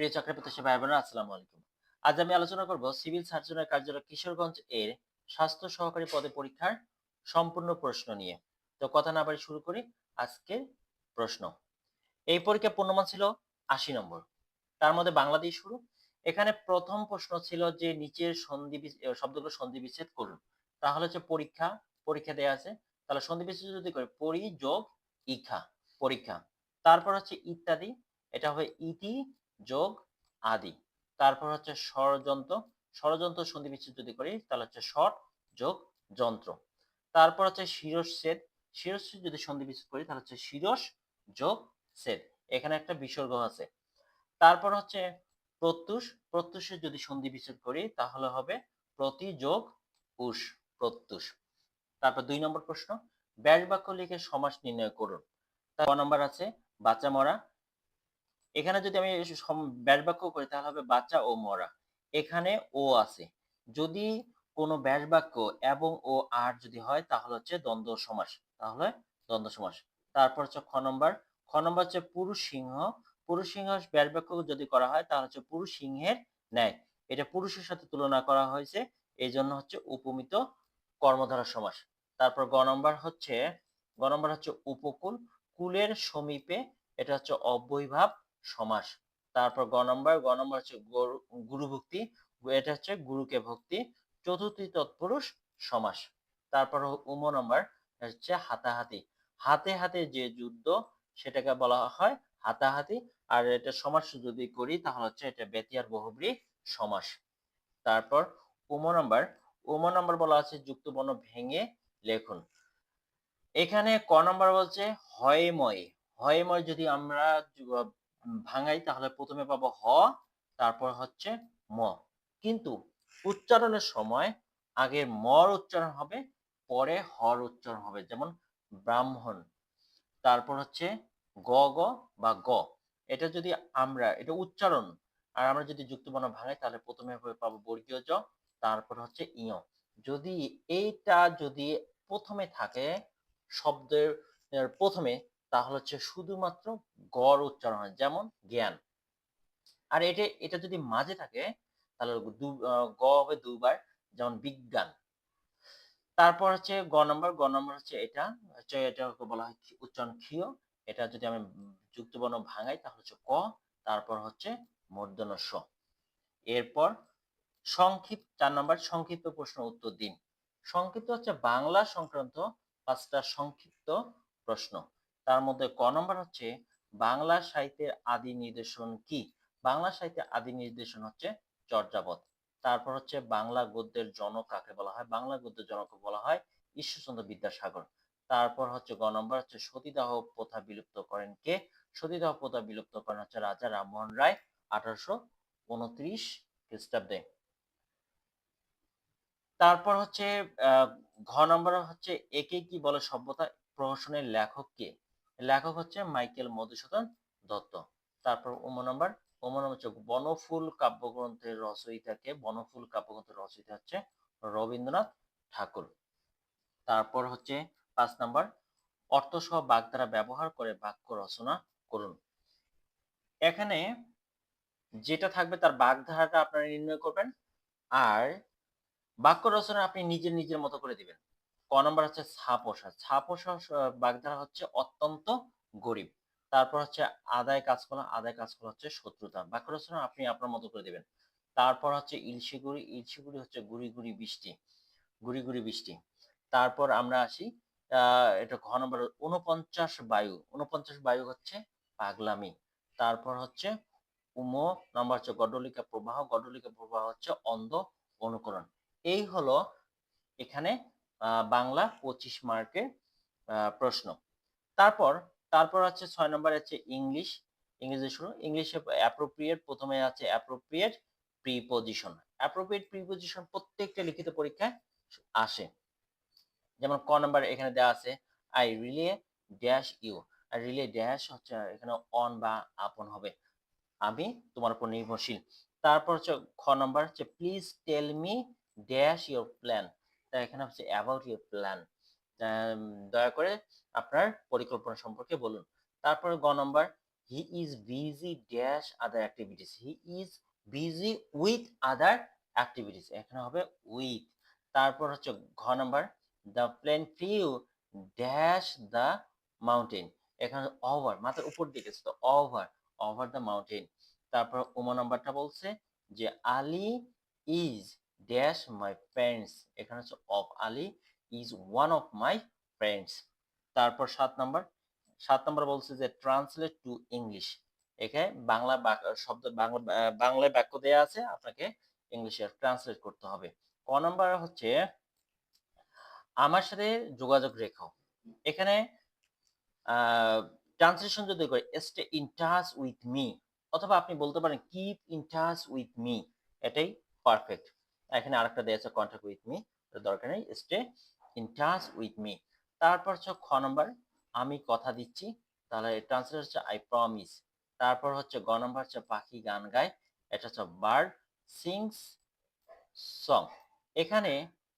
প্রিয় চাকরি প্রত্যাশী ভাই বোনেরা আসসালামু আলাইকুম। আজ আমি আলোচনা করব সিভিল সার্জনের কার্যালয় কিশোরগঞ্জ এর স্বাস্থ্য সহকারী পদে পরীক্ষার সম্পূর্ণ প্রশ্ন নিয়ে। তো কথা না বাড়ি শুরু করি আজকের প্রশ্ন। এই পরীক্ষা পূর্ণমান ছিল আশি নম্বর। তার মধ্যে বাংলা দিয়ে শুরু। এখানে প্রথম প্রশ্ন ছিল যে নিচের সন্ধি শব্দগুলো সন্ধি বিচ্ছেদ করুন। তাহলে হচ্ছে পরীক্ষা পরীক্ষা দেয়া আছে। তাহলে সন্ধি বিচ্ছেদ যদি করি পরি যোগ ইখা, পরীক্ষা। তারপর হচ্ছে ইত্যাদি। এটা হবে ইতি যোগ আদি। তারপর হচ্ছে ষড়যন্ত্র। ষড়যন্ত্র সন্ধি বিচ্ছেদ যদি করি, তাহলে হচ্ছে ষট যোগ যন্ত্র। তারপর হচ্ছে শিরশ্ছেদ শিরশ্ছেদ যদি সন্ধি বিচ্ছেদ করি, তাহলে হচ্ছে শিরস যোগ ছেদ এখানে একটা বিসর্গ আছে। তারপর হচ্ছে প্রত্যুষ। প্রত্যুষে যদি সন্ধি বিচ্ছেদ করি, তাহলে হবে প্রতি যোগ উষ, প্রত্যুষ। তারপর দুই নম্বর প্রশ্ন। ব্যাস বাক্য লিখে সমাস নির্ণয় করুন। ক নম্বর আছে? বাচ্চা মরা। এখানে যদি আমি ব্যাস বাক্য করি, তাহলে হবে বাচ্চা ও মরা। এখানে ও আছে। যদি কোনো ব্যাস বাক্য এবং ও আর যদি হয়, তাহলে হচ্ছে দ্বন্দ্ব সমাস। তাহলে দ্বন্দ্ব সমাস। তারপর হচ্ছে খ নম্বর। খ নম্বর হচ্ছে পুরুষ সিংহ। পুরুষ সিংহ ব্যাস বাক্য যদি করা হয়, তাহলে হচ্ছে পুরুষ সিংহের ন্যায়। এটা পুরুষের সাথে তুলনা করা হয়েছে। এই জন্য হচ্ছে উপমিত কর্মধারা সমাস। তারপর গ নম্বর হচ্ছে, গ নম্বর হচ্ছে উপকূল। কুলের সমীপে এটা হচ্ছে অব্যয়ভাব সমাস। তারপর গ নম্বর গ নম্বর হচ্ছে গরু- গুরুভক্তি, এটা হচ্ছে গুরুকে ভক্তি, চতুর্থী তৎপুরুষ সমাস। তারপর উম নম্বর হচ্ছে হাতাহাতি। হাতে হাতে যে যুদ্ধ, সেটাকে বলা হয় হাতাহাতি। আর এটা সমাস যদি করি, তাহলে হচ্ছে এটা বেতিয়ার বহুব্রী সমাস। তারপর উম নম্বর উম নম্বর বলা আছে যুক্ত বর্ণ ভেঙে লেখুন। এখানে ক নম্বর বলছে হয়ময়। হয়ময় যদি আমরা ভাঙাই, তাহলে প্রথমে পাবো হ, তারপর হচ্ছে ম। কিন্তু উচ্চারণের সময় আগে মর উচ্চারণ হবে, পরে হর উচ্চারণ হবে, যেমন ব্রাহ্মণ। তারপর হচ্ছে গ গ বা গ। এটা যদি আমরা, এটা উচ্চারণ, আর আমরা যদি যুক্তবর্ণ ভাঙাই, তাহলে প্রথমে পাবো বর্গীয় জ, তারপর হচ্ছে ইয়। যদি এইটা যদি প্রথমে থাকে, শব্দের প্রথমে তাহলে হচ্ছে শুধুমাত্র গড় উচ্চারণ যেমন জ্ঞান। আর এটা এটা যদি মাঝে থাকে, তাহলে গ হবে দুবার, যেমন বিজ্ঞান। তারপর হচ্ছে গ নম্বর গ নম্বর হচ্ছে এটা, হচ্ছে এটাকে বলা হয় উচ্চারণ ক্ষীয়। এটা যদি আমি উম যুক্ত বর্ণ ভাঙাই, তাহলে হচ্ছে ক, তারপর হচ্ছে মূর্ধন্য স। এরপর সংক্ষিপ্ত, চার নম্বর, সংক্ষিপ্ত প্রশ্ন উত্তর দিন। সংক্ষিপ্ত হচ্ছে বাংলা সংক্রান্ত পাঁচটা সংক্ষিপ্ত প্রশ্ন। তার মধ্যে ক নম্বর হচ্ছে বাংলা সাহিত্যের আদি নির্দেশন কি? বাংলা সাহিত্যের আদি নির্দেশন হচ্ছে চর্যাপদ। তারপর হচ্ছে বাংলা গদ্যের জনক কাকে বলা হয়? বাংলা গদ্যের জনক বলা হয় ঈশ্বরচন্দ্র বিদ্যাসাগর। তারপর হচ্ছে গ নম্বর হচ্ছে সতীদাহ প্রথা বিলুপ্ত করেন কে? সতীদাহ প্রথা বিলুপ্ত করেন হচ্ছে রাজা রামমোহন রায় আঠারোশো উনত্রিশ খ্রিস্টাব্দে। তারপর হচ্ছে আহ, ঘ নম্বর হচ্ছে একে কি বলে? সভ্যতা প্রহসনের লেখক কে? লেখক হচ্ছে মাইকেল মধুসূদন দত্ত। তারপর উম নম্বর নম্বর হচ্ছে বনফুল কাব্যগ্রন্থের রচয়িতাকে, বনফুল কাব্যগ্রন্থের রচয়িতা হচ্ছে রবীন্দ্রনাথ ঠাকুর। তারপর হচ্ছে পাঁচ নাম্বার, অর্থসহ বাগধারা ব্যবহার করে বাক্য রচনা করুন। এখানে যেটা থাকবে তার বাগধারাটা আপনারা নির্ণয় করবেন, আর বাক্য রচনা আপনি নিজের নিজের মতো করে দিবেন। ক নম্বর হচ্ছে ছাপোষা। ছাপোষা বাগধারা হচ্ছে অত্যন্ত গরিব। তারপর হচ্ছে আদায় কাজ করা, আদায় কাজ করা হচ্ছে শত্রুতা। বাক্য রচনা আপনি আপনার মতো করে দেবেন। তারপর হচ্ছে ইলশিগুড়ি ইলশিগুড়ি হচ্ছে গুড়ি গুড়ি বৃষ্টি, গুড়ি গুড়ি বৃষ্টি। তারপর আমরা আসি এটা ঘ নম্বর উনপঞ্চাশ বায়ু। উনপঞ্চাশ বায়ু হচ্ছে পাগলামি। তারপর হচ্ছে উম নম্বর হচ্ছে গডলিকা প্রবাহ। গডলিকা প্রবাহ হচ্ছে অন্ধ অনুকরণ। এই হলো এখানে বাংলা পঁচিশ মার্কের প্রশ্ন। তারপর তারপর আছে ছয় নম্বর আছে ইংলিশ। ইংরেজি শুরু ইংলিশে অ্যাপ্রোপ্রিয়েট প্রথমে আছে অ্যাপ্রোপ্রিয়েট প্রিপোজিশন অ্যাপ্রোপ্রিয়েট প্রিপোজিশন প্রত্যেকটা লিখিত পরীক্ষায় আসে। যেমন ক নাম্বার এখানে দেওয়া আছে I really dash you are really dash হচ্ছে এখানে অন বা আপন হবে। আমি তোমার উপর নির্ভরশীল। তারপর হচ্ছে খ নাম্বার হচ্ছে please tell me dash your plan তা এখানে হচ্ছে অ্যাবাউট ইউর প্ল্যান দয়া করে আপনার পরিকল্পনা সম্পর্কে বলুন। তারপরে গ number he is busy dash other activities he is busy with other activities এখানে হবে উইথ তারপর হচ্ছে ঘ number the plane flew dash the mountain এখানে ওভার মাথার উপর দিকে তো ওভার ওভার দ্য মাউন্টেন তারপর উমা নাম্বারটা বলছে যে Ali is dash my friends এখানে হচ্ছে of Ali is one of my friends তারপর সাত নাম্বার সাত নাম্বার বলছে যে ট্রান্সলেট টু ইংলিশ এখানে বাংলা শব্দ, বাংলা, বাংলায় বাক্য দেয়া আছে, আপনাকে ইংলিশে ট্রান্সলেট করতে হবে। ক নাম্বার হচ্ছে, আমার সাথে যোগাযোগ রেখো। এখানে ট্রান্সলেশন যদি করে stay in touch with me অথবা আপনি বলতে পারেন keep in touch with me এটাই পারফেক্ট এখানে আরেকটা দেওয়া আছে কন্ট্যাক্ট উইথ মি দরকার নেই stay in touch with me তারপর হচ্ছে খ নম্বর, আমি কথা দিচ্ছি, তাহলে ট্রান্সলেট হচ্ছে আই প্রমিস তারপর হচ্ছে গ নম্বর হচ্ছে, পাখি গান গায়। এটা হচ্ছে বার্ড সিংস সং এখানে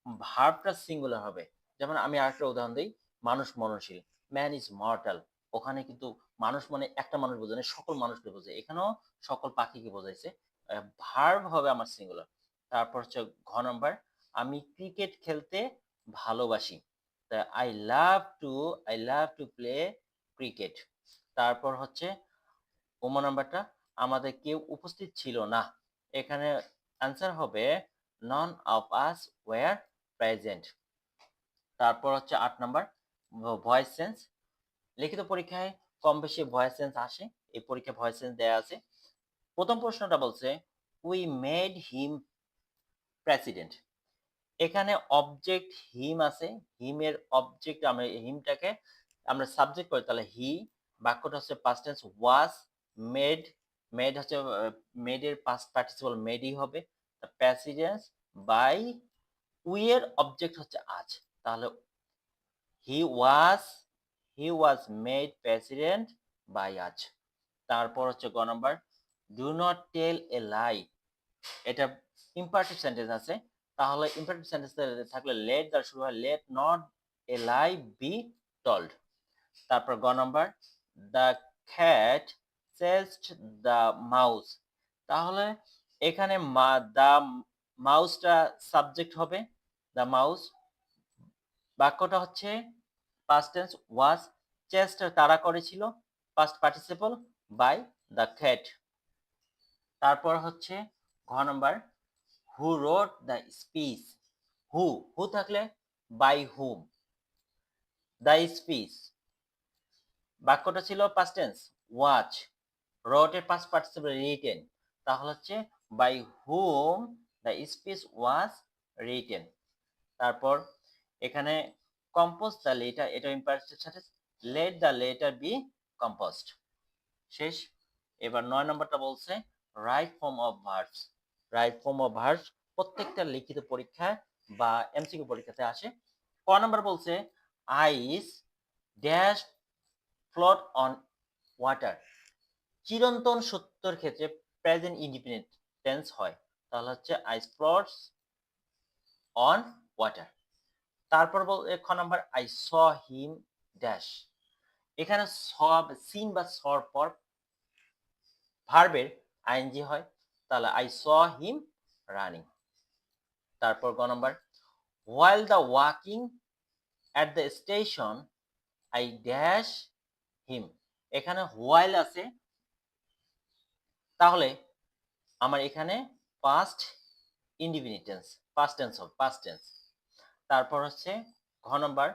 ভার্বটা সিঙ্গুলার হবে। যেমন আমি আরেকটা উদাহরণ দিই, মানুষ মননশীল ম্যান ইজ মর্টাল ওখানে কিন্তু মানুষ মানে একটা মানুষ বোঝে না, সকল মানুষকে বোঝে। এখানেও সকল পাখিকে বোঝাইছে। ভার্ব হবে আমার সিঙ্গুলার তারপর হচ্ছে ঘ নম্বর আমি ক্রিকেট খেলতে ভালোবাসি। I love to I love to play cricket তারপর হচ্ছে ওমা নাম্বারটা আমাদের কেউ উপস্থিত ছিল না। এখানে অ্যান্সার হবে none of us were present তারপর হচ্ছে আট নাম্বার ভয়েস সেন্স লিখিত পরীক্ষায় কম বেশি ভয়েস সেন্স আসে, এই পরীক্ষায় ভয়েস সেন্স দেয়া আছে। প্রথম প্রশ্নটা বলছে উই মেড হিম প্রেসিডেন্ট এখানে অবজেক্ট হিম আছে হিমের অবজেক্ট আমরা হিমটাকে আমরা সাবজেক্ট করি, তাহলে হি বাক্যটা হচ্ছে past tense was made made হচ্ছে মেডের পাস্ট পার্টিসিপল মেডই হবে। প্রেসিডেন্স বাই উই এর অবজেক্ট হচ্ছে আজ। তাহলে he was he was made president by us. তারপর হচ্ছে গ নম্বর do not tell a lie এটা ইম্পারেটিভ সেন্টেন্স আছে, তাহলে ইম্পারেটিভ সেন্টেন্স থাকলে লেট দ্বারা শুরু হয় let not a lie be told তারপর গ number the cat chased the mouse তাহলে এখানে মা দ্য মাউসটা সাবজেক্ট হবে দ্য মাউস বাক্যটা হচ্ছে পাস্ট টেন্স ওয়াজ চেস্ট তারা করেছিল past participle by the cat তারপর হচ্ছে, ঘ নম্বর who wrote the speech who who থাকলে? বাই হুম দ্য স্পিচ বাক্যটা ছিল পাস্ট টেন্স ওয়াচ রোডের পাস্ট পার্টিসিপল রিটেন তাহলে হচ্ছে by whom the speech was written তারপর এখানে কম্পোজ দ্য লেটার এটা ইম্পারেটিভ সাথে let the letter be composed শেষ। এবার নয় নম্বরটা বলছে right form of verbs right form of verbs প্রত্যেকটা লিখিত পরীক্ষায় বা এমসিকিউ পরীক্ষাতে আসে। ক নাম্বার বলছে ice dash float on water চিরন্তন সত্যর ক্ষেত্রে প্রেজেন্ট ইন্ডিপেন্ডেন্ট টেন্স হয়। তাহলে হচ্ছে আইস ফ্লোটস অন ওয়াটার তারপর বল খ number I saw him dash এখানে সব সিন বা সর পর ভার্বের আইএনজি হয়। তাহলে আই স হিম রানিং তারপর গ number while the walking at the station I dash him এখানে হোয়াইল আছে, তাহলে আমার এখানে পাস্ট ইন্ডিপেন্ডেন্স পাস্ট টেন্স হবে পাস্ট টেন্স তারপর হচ্ছে ঘ নম্বর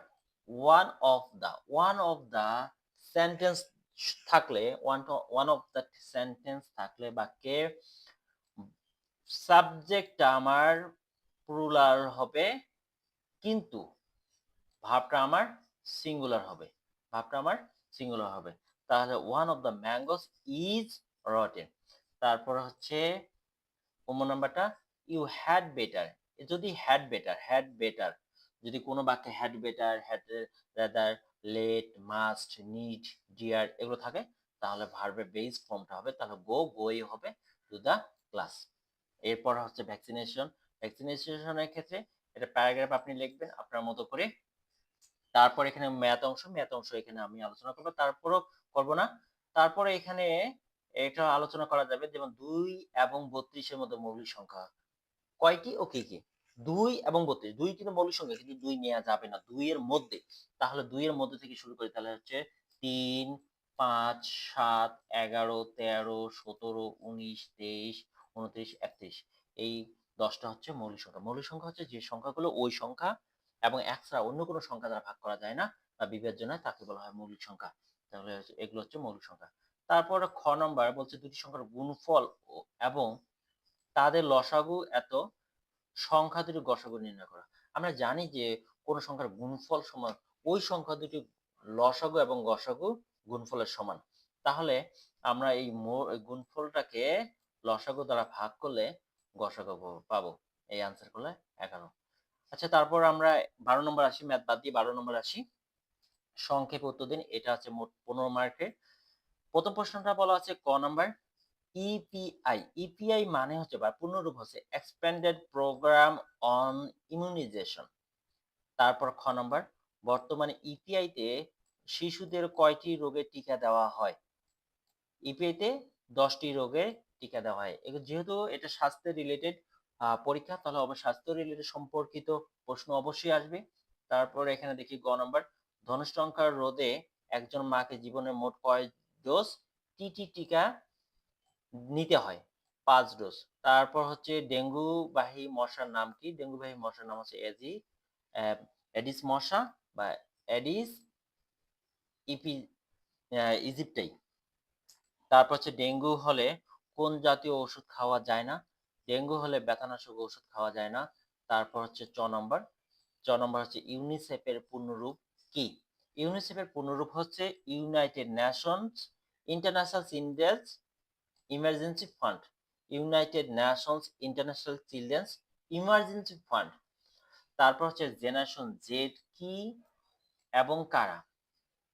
one of the one of the sentence থাকলে one one of the sentence থাকলে বাক্যে সাবজেক্টটা আমার প্লুরাল হবে, কিন্তু ভাবটা আমার সিঙ্গুলার হবে, ভাবটা আমার সিঙ্গুলার হবে। তাহলে one of the mangoes is rotten তারপর হচ্ছে অন্য নাম্বারটা ইউ হ্যাড বেটার যদি হ্যাড বেটার হ্যাড বেটার যদি কোনো বাক্যে had better had rather let must need dare এগুলো থাকে, তাহলে ভার্বের বেস ফর্মটা হবে, তাহলে গো গোই হবে টু দ্য ক্লাস এরপর হচ্ছে ভ্যাকসিনেশন ভ্যাকসিনেশনের ক্ষেত্রে এটা প্যারাগ্রাফ আপনি লিখবেন আপনার মতো করে। তারপর এখানে ম্যাথ অংশ ম্যাথ অংশ এখানে আমি আলোচনা করব, তারপরও করব না। তারপরে এখানে এটা আলোচনা করা যাবে, যেমন দুই এবং বত্রিশের মধ্যে মৌলিক সংখ্যা। কয়টি ও কি কি? দুই এবং বত্রিশ। দুই কিন্তু মৌলিক সংখ্যা, কিন্তু দুই নেওয়া যাবে না। দুই এর মধ্যে। তাহলে দুই এর মধ্যে থেকে শুরু করি, তাহলে হচ্ছে তিন, পাঁচ, সাত, এগারো, তেরো, সতেরো, উনিশ, তেইশ উনত্রিশ একত্রিশ। এই দশটা হচ্ছে মৌলিক সংখ্যা। মৌলিক সংখ্যা হচ্ছে যে সংখ্যাগুলো ওই সংখ্যা এবং এক ছাড়া অন্য কোনো সংখ্যা দ্বারা ভাগ করা যায় না বা বিভাজ্য নয় তাকে বলা হয় মৌলিক সংখ্যা। তাহলে এগুলো হচ্ছে মৌলিক সংখ্যা। তারপর খ নম্বর বলছে দুটি সংখ্যার গুণফল এবং তাদের লসাগু এত, সংখ্যা দুটি গসাগু নির্ণয় করা। আমরা জানি যে কোন সংখ্যার গুণফল সমান, ওই সংখ্যা দুটি লসাগু এবং গসাগু গুণফলের সমান। তাহলে আমরা এই গুণফলটাকে লসাগু দ্বারা ভাগ করলে গসাগু পাবো- এই আনসার করলে এগারো আচ্ছা তারপর আমরা বারো নম্বর আসি ম্যাথ বাদ দিয়ে বারো নম্বর আসি। সংক্ষেপ উত্তর দিন, এটা আছে মোট পনেরো মার্কের প্রথম প্রশ্নটা বলা আছে ক নাম্বার? ইপিআই ইপিআই মানে হচ্ছে বা পূর্ণরূপ হচ্ছে এক্সপ্যান্ডেড প্রোগ্রাম অন ইমিউনাইজেশন তারপর খ নম্বর? বর্তমানে ইপিআই তে শিশুদের কয়টি রোগের টিকা দেওয়া হয়? ইপিআই তে দশটি রোগের টিকা দেওয়া হয়। যেহেতু এটা স্বাস্থ্য রিলেটেড পরীক্ষা, তাহলে অবশ্যই স্বাস্থ্য রিলেটেড সম্পর্কিত প্রশ্ন অবশ্যই আসবে। তারপর এখানে দেখি গ নাম্বার ধনুষ্টঙ্কার রোধে একজন মাকে জীবনে মোট কয় ডোজ টিটি টিকা নিতে হয়? পাঁচ ডোজ তারপর হচ্ছে ডেঙ্গু বাহী মশার নাম কি? ডেঙ্গু বাহী মশার নাম হচ্ছে এজি এডিস মশা বা এডিস ইপি ইজিপ্টাই তারপর হচ্ছে ডেঙ্গু হলে কোন জাতীয় ওষুধ খাওয়া যায় না? ডেঙ্গু হলে ব্যথানাশক ওষুধ খাওয়া যায় না। তারপর হচ্ছে চ নম্বর। চ নম্বর হচ্ছে ইউনিসেফের পূর্ণরূপ কি? ইউনিসেফের পূর্ণরূপ হচ্ছে United Nations International Children's Emergency Fund. United Nations International Children's Emergency Fund. তারপর হচ্ছে জেনারেশন জেড কি এবং কারা?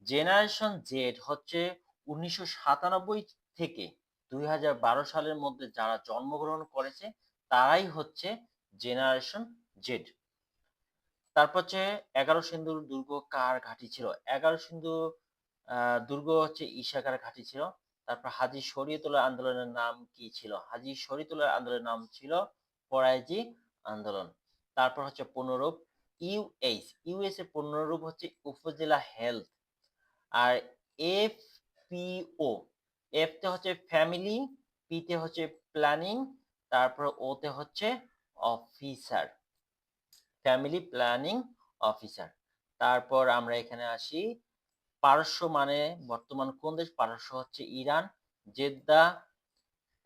জেনারেশন জেড হচ্ছে উনিশশো সাতানব্বই থেকে দুই হাজার বারো সালের মধ্যে যারা জন্মগ্রহণ করেছে, তারাই হচ্ছে জেনারেশন জেড তারপর হচ্ছে এগারো সিন্ধুর দুর্গ কার ঘাঁটি ছিল? এগারো সিন্ধু দুর্গ হচ্ছে ঈশাকার ঘাঁটি ছিল। তারপর হাজি শরীয়তুল্লাহ আন্দোলনের নাম কি ছিল? হাজি শরীয়তুল্লাহ আন্দোলনের নাম ছিল ফরাইজি আন্দোলন। তারপর হচ্ছে পুনরূপ ইউএইচ ইউএস এর পুনরূপ হচ্ছে উপজেলা health. R F P O F তে হচ্ছে ফ্যামিলি পি তে হচ্ছে প্ল্যানিং তারপর ও তে হচ্ছে অফিসার ফ্যামিলি প্ল্যানিং অফিসার তারপর আমরা এখানে আসি, পারস্য মানে বর্তমান কোন দেশ? পারস্য হচ্ছে ইরান, জেদ্দা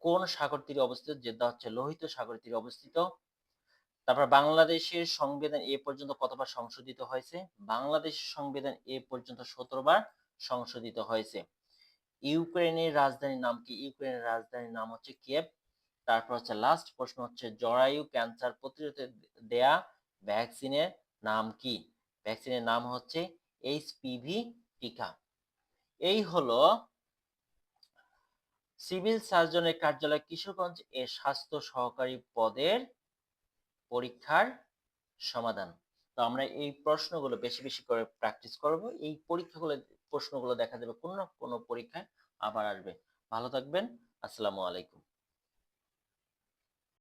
কোন সাগর তীরে অবস্থিত? জেদ্দা হচ্ছে লোহিত সাগর তীরে অবস্থিত। তারপর বাংলাদেশের সংবিধান এ পর্যন্ত কতবার সংশোধিত হয়েছে? বাংলাদেশের সংবিধান এ পর্যন্ত সতেরো বার সংশোধিত হয়েছে। ইউক্রেনের রাজধানীর নাম কি? ইউক্রেনের রাজধানীর নাম হচ্ছে কিয়েভ। তারপর হচ্ছে লাস্ট প্রশ্ন হচ্ছে, জরায়ু ক্যান্সার প্রতিরোধে দেয়া ভ্যাকসিনের নাম কি? ভ্যাকসিনের নাম হচ্ছে এইচপিভি টিকা। এই হলো সিভিল সার্জনের কার্যালয় কিশোরগঞ্জ এর স্বাস্থ্য সহকারী পদের পরীক্ষার সমাধান। তো আমরা এই প্রশ্নগুলো বেশি বেশি করে প্র্যাকটিস করব। এই পরীক্ষাগুলো প্রশ্নগুলো দেখা যাবে কোনো না কোনো পরীক্ষায় আবার আসবে। ভালো থাকবেন। আসসালামু আলাইকুম।